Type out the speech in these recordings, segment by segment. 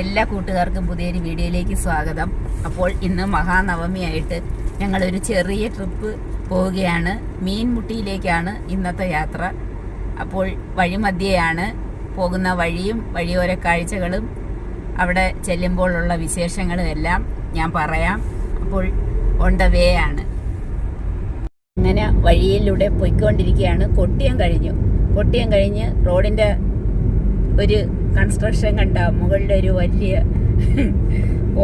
എല്ലാ കൂട്ടുകാർക്കും പുതിയൊരു വീഡിയോയിലേക്ക് സ്വാഗതം. അപ്പോൾ ഇന്ന് മഹാനവമിയായിട്ട് ഞങ്ങളൊരു ചെറിയ ട്രിപ്പ് പോവുകയാണ്. മീൻമുട്ടിയിലേക്കാണ് ഇന്നത്തെ യാത്ര. അപ്പോൾ വഴിമധ്യയാണ് പോകുന്ന വഴിയും വഴിയോര കാഴ്ചകളും. അവിടെ ചെല്ലുമ്പോഴുള്ള വിശേഷങ്ങളും എല്ലാം ഞാൻ പറയാം. അപ്പോൾ ഓൺ വേ ആണ്. അങ്ങനെ വഴിയിലൂടെ പൊയ്ക്കൊണ്ടിരിക്കുകയാണ്. കൊട്ടിയം കഴിഞ്ഞു. കൊട്ടിയം കഴിഞ്ഞ് റോഡിന്റെ ഒരു കൺസ്ട്രക്ഷൻ കണ്ട മുകളിൽ ഒരു വലിയ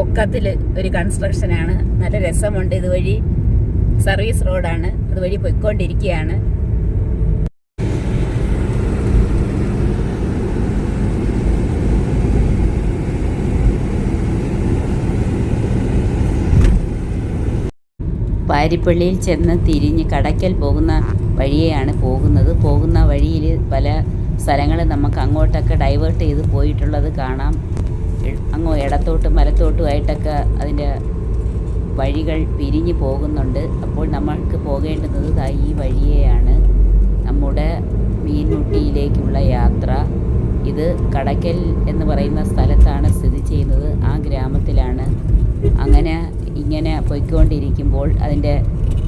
ഒക്കത്തിൽ ഒരു കൺസ്ട്രക്ഷനാണ് നല്ല രസമുണ്ട് ഇതുവഴി. സർവീസ് റോഡാണ് അതുവഴി പൊയ്ക്കൊണ്ടിരിക്കുകയാണ് പാരിപ്പള്ളിയിൽ ചെന്ന് തിരിഞ്ഞ് കടയ്ക്കൽ പോകുന്ന വഴിയെയാണ് പോകുന്നത്. പോകുന്ന വഴിയിൽ പല സ്ഥലങ്ങൾ നമുക്ക് അങ്ങോട്ടൊക്കെ ഡൈവേർട്ട് ചെയ്ത് പോയിട്ടുള്ളത് കാണാം. അങ്ങ് ഇടത്തോട്ടും വലത്തോട്ടുമായിട്ടൊക്കെ അതിന്റെ വഴികൾ പിരിഞ്ഞു പോകുന്നുണ്ട്. അപ്പോൾ നമ്മൾക്ക് പോകേണ്ടുന്നത് ഈ വഴിയെയാണ്. നമ്മുടെ മീൻമുട്ടിയിലേക്കുള്ള യാത്ര. ഇത് കടക്കൽ എന്ന് പറയുന്ന സ്ഥലത്താണ് സ്ഥിതി ചെയ്യുന്നത്. ആ ഗ്രാമത്തിലാണ്. അങ്ങനെ ഇങ്ങനെ പൊയ്ക്കൊണ്ടിരിക്കുമ്പോൾ അതിന്റെ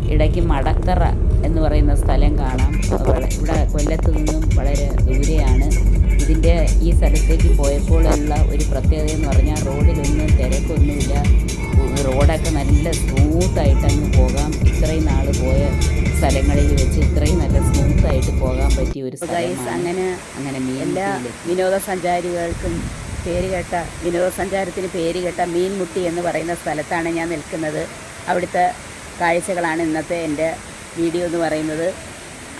ഇടയ്ക്ക് മടത്തറ എന്ന് പറയുന്ന സ്ഥലം കാണാം. ഇവിടെ കൊല്ലത്ത് നിന്നും വളരെ ദൂരെയാണ്. ഇതിന്റെ ഈ സ്ഥലത്തേക്ക് പോയപ്പോഴുള്ള ഒരു പ്രത്യേകത എന്ന് പറഞ്ഞാൽ റോഡിലൊന്നും തിരക്കൊന്നുമില്ല. റോഡൊക്കെ നല്ല സ്മൂത്തായിട്ട് അങ്ങ് പോകാം. ഇത്രയും നാൾ പോയ സ്ഥലങ്ങളിൽ വെച്ച് ഇത്രയും നല്ല സ്മൂത്തായിട്ട് പോകാൻ പറ്റിയ ഒരു അങ്ങനെ അങ്ങനെ എല്ലാ വിനോദസഞ്ചാരികൾക്കും പേരുകേട്ട വിനോദസഞ്ചാരത്തിന് പേരുകേട്ട മീൻമുട്ടി എന്ന് പറയുന്ന സ്ഥലത്താണ് ഞാൻ നിൽക്കുന്നത്. അവിടുത്തെ കാഴ്ചകളാണ് ഇന്നത്തെ എന്റെ വീഡിയോ എന്ന് പറയുന്നത്.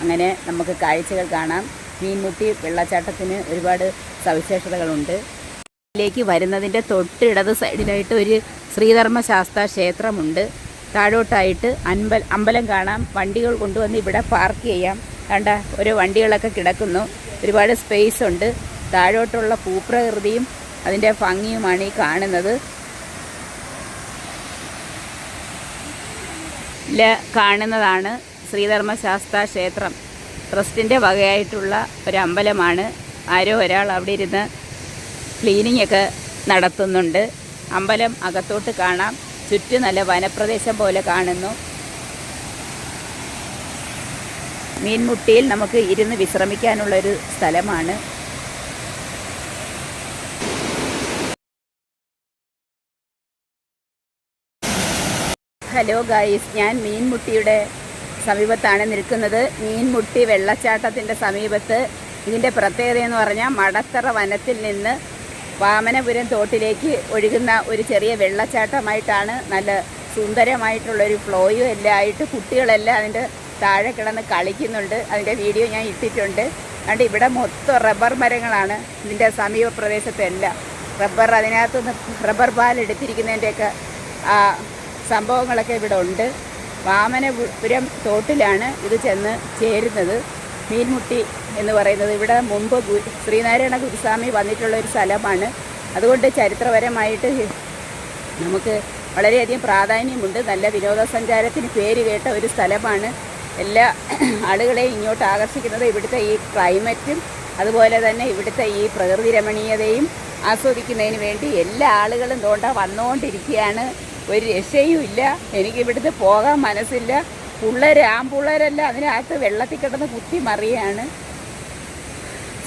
അങ്ങനെ നമുക്ക് കാഴ്ചകൾ കാണാം. മീൻമുട്ടി വെള്ളച്ചാട്ടത്തിന് ഒരുപാട് സവിശേഷതകളുണ്ട്. ഇതിലേക്ക് വരുന്നതിന്റെ തൊട്ടിടത് സൈഡിലായിട്ട് ഒരു ശ്രീധർമ്മശാസ്ത്ര ക്ഷേത്രമുണ്ട്. താഴോട്ടായിട്ട് അമ്പൽ അമ്പലം കാണാം. വണ്ടികൾ കൊണ്ടുവന്ന് ഇവിടെ പാർക്ക് ചെയ്യാം. കണ്ട ഓരോ വണ്ടികളൊക്കെ കിടക്കുന്നു. ഒരുപാട് സ്പേസ് ഉണ്ട്. താഴോട്ടുള്ള ഭൂപ്രകൃതിയും അതിന്റെ ഭംഗിയുമാണ് ഈ കാണുന്നത്. കാണുന്നതാണ്. ശ്രീധർമ്മശാസ്ത്ര ക്ഷേത്രം ട്രസ്റ്റിന്റെ വകയായിട്ടുള്ള ഒരു അമ്പലമാണ് ആരോ ഒരാൾ അവിടെ ഇരുന്ന് ക്ലീനിങ് ഒക്കെ നടത്തുന്നുണ്ട്. അമ്പലം അകത്തോട്ട് കാണാം. ചുറ്റും നല്ല വനപ്രദേശം പോലെ കാണുന്നു. മീൻമുട്ടിയിൽ നമുക്ക് ഇരുന്ന് വിശ്രമിക്കാനുള്ളൊരു സ്ഥലമാണ്. ഹലോ ഗായ്സ് ഞാൻ മീൻമുട്ടിയുടെ സമീപത്താണ് നിൽക്കുന്നത്. മീൻമുട്ടി വെള്ളച്ചാട്ടത്തിന്റെ സമീപത്ത്. ഇതിന്റെ പ്രത്യേകത എന്ന് പറഞ്ഞാൽ മടത്തറ വനത്തിൽ നിന്ന് വാമനപുരം തോട്ടിലേക്ക് ഒഴുകുന്ന ഒരു ചെറിയ വെള്ളച്ചാട്ടമായിട്ടാണ് നല്ല സുന്ദരമായിട്ടുള്ളൊരു ഫ്ലോയും എല്ലാം ആയിട്ട് കുട്ടികളെല്ലാം അതിന്റെ താഴെ കിടന്ന് കളിക്കുന്നുണ്ട്. അതിന്റെ വീഡിയോ ഞാൻ ഇട്ടിട്ടുണ്ട്. അതുകൊണ്ട് ഇവിടെ മൊത്തം റബ്ബർ മരങ്ങളാണ് ഇതിന്റെ സമീപ പ്രദേശത്തെല്ലാം റബ്ബർ അതിനകത്തുനിന്ന് റബ്ബർ പാൽ എടുത്തിരിക്കുന്നതിന്റെയൊക്കെ സംഭവങ്ങളൊക്കെ ഇവിടെ ഉണ്ട്. വാമനപുരം തോട്ടിലാണ് ഇത് ചെന്ന് ചേരുന്നത്. മീൻമുട്ടി എന്ന് പറയുന്നത്. ഇവിടെ മുമ്പ് ശ്രീനാരായണ ഗുരുസ്വാമി വന്നിട്ടുള്ള ഒരു സ്ഥലമാണ്. അതുകൊണ്ട് ചരിത്രപരമായിട്ട് നമുക്ക് വളരെയധികം പ്രാധാന്യമുണ്ട്. നല്ല വിനോദസഞ്ചാരത്തിന് പേര് കേട്ട ഒരു സ്ഥലമാണ്. എല്ലാ ആളുകളെയും ഇങ്ങോട്ട് ആകർഷിക്കുന്നത് ഇവിടുത്തെ ഈ ക്ലൈമറ്റും അതുപോലെ തന്നെ ഇവിടുത്തെ ഈ പ്രകൃതി രമണീയതയും ആസ്വദിക്കുന്നതിന് വേണ്ടി എല്ലാ ആളുകളും തോണ്ട വന്നുകൊണ്ടിരിക്കുകയാണ് ഒരു രക്ഷയും ഇല്ല. എനിക്ക് പോകാൻ മനസ്സില്ല. പിള്ളേർ ആമ്പിള്ളേരെല്ലാം അതിനകത്ത് വെള്ളത്തിൽ കിടന്ന് കുത്തി മറിയാണ്.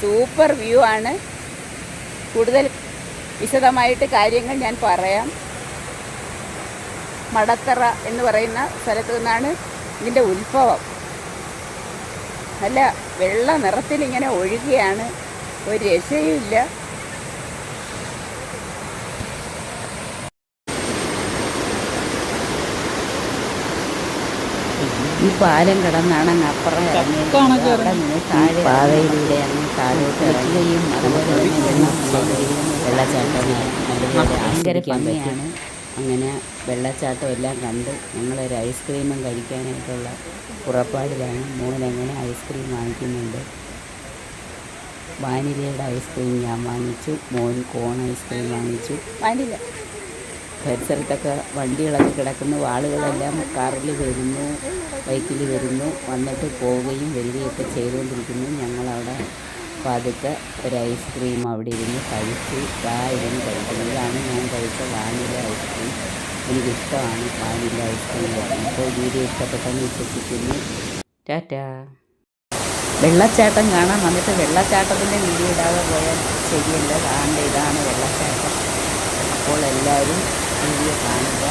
സൂപ്പർ വ്യൂ ആണ്. കൂടുതൽ വിശദമായിട്ട് കാര്യങ്ങൾ ഞാൻ പറയാം. മടത്തറ എന്ന് പറയുന്ന സ്ഥലത്ത് നിന്നാണ് ഇതിന്റെ ഉത്ഭവം. നല്ല വെള്ള നിറത്തിൽ ഇങ്ങനെ ഒഴുകുകയാണ് ഒരു രക്ഷയുമില്ല ഈ പാലം കടന്നാണ് അങ്ങ് അപ്പുറം പാതയിലൂടെ അങ്ങ് താഴോട്ട് ഇറങ്ങുകയും അതുപോലെ തന്നെ വെള്ളച്ചാട്ടം ഭയങ്കര ഭംഗിയാണ്. അങ്ങനെ വെള്ളച്ചാട്ടം എല്ലാം കണ്ട് ഞങ്ങളൊരു ഐസ്ക്രീമും കഴിക്കാനായിട്ടുള്ള പുറപ്പാടിലാണ് മോനെങ്ങനെ ഐസ്ക്രീം വാങ്ങിക്കുന്നുണ്ട്. വാനിലയുടെ ഐസ്ക്രീം ഞാൻ വാങ്ങിച്ചു. മോൻ കോൺ ഐസ്ക്രീം വാങ്ങിച്ചു. വാനില പരിസരത്തൊക്കെ വണ്ടികളൊക്കെ കിടക്കുന്നു ആളുകളെല്ലാം കാറിൽ വരുന്നു ബൈക്കിൽ വരുന്നു വന്നിട്ട് പോവുകയും വരികയൊക്കെ ചെയ്തുകൊണ്ടിരിക്കുന്നു. ഞങ്ങളവിടെ പതുക്കെ ഒരു ഐസ്ക്രീം അവിടെ ഇരുന്ന് കഴിച്ച്. ഇതാ ഇരുന്ന് കഴിക്കുന്നത് ഇതാണ് ഞാൻ കഴിച്ച വാനില ഐസ്ക്രീം. എനിക്കിഷ്ടമാണ് വാനില ഐസ്ക്രീം. അപ്പോൾ വീഡിയോ ഇഷ്ടപ്പെട്ടെന്ന് വിശ്വസിക്കുന്നു. ടാറ്റാ. വെള്ളച്ചാട്ടം കാണാൻ വന്നിട്ട് വെള്ളച്ചാട്ടത്തിന്റെ വീഡിയോ ഇടാതെ പോയാൽ ശരിയല്ല. കാണേണ്ട ഇതാണ് വെള്ളച്ചാട്ടം. അപ്പോൾ എല്ലാവരും വീഡിയോ കാണുക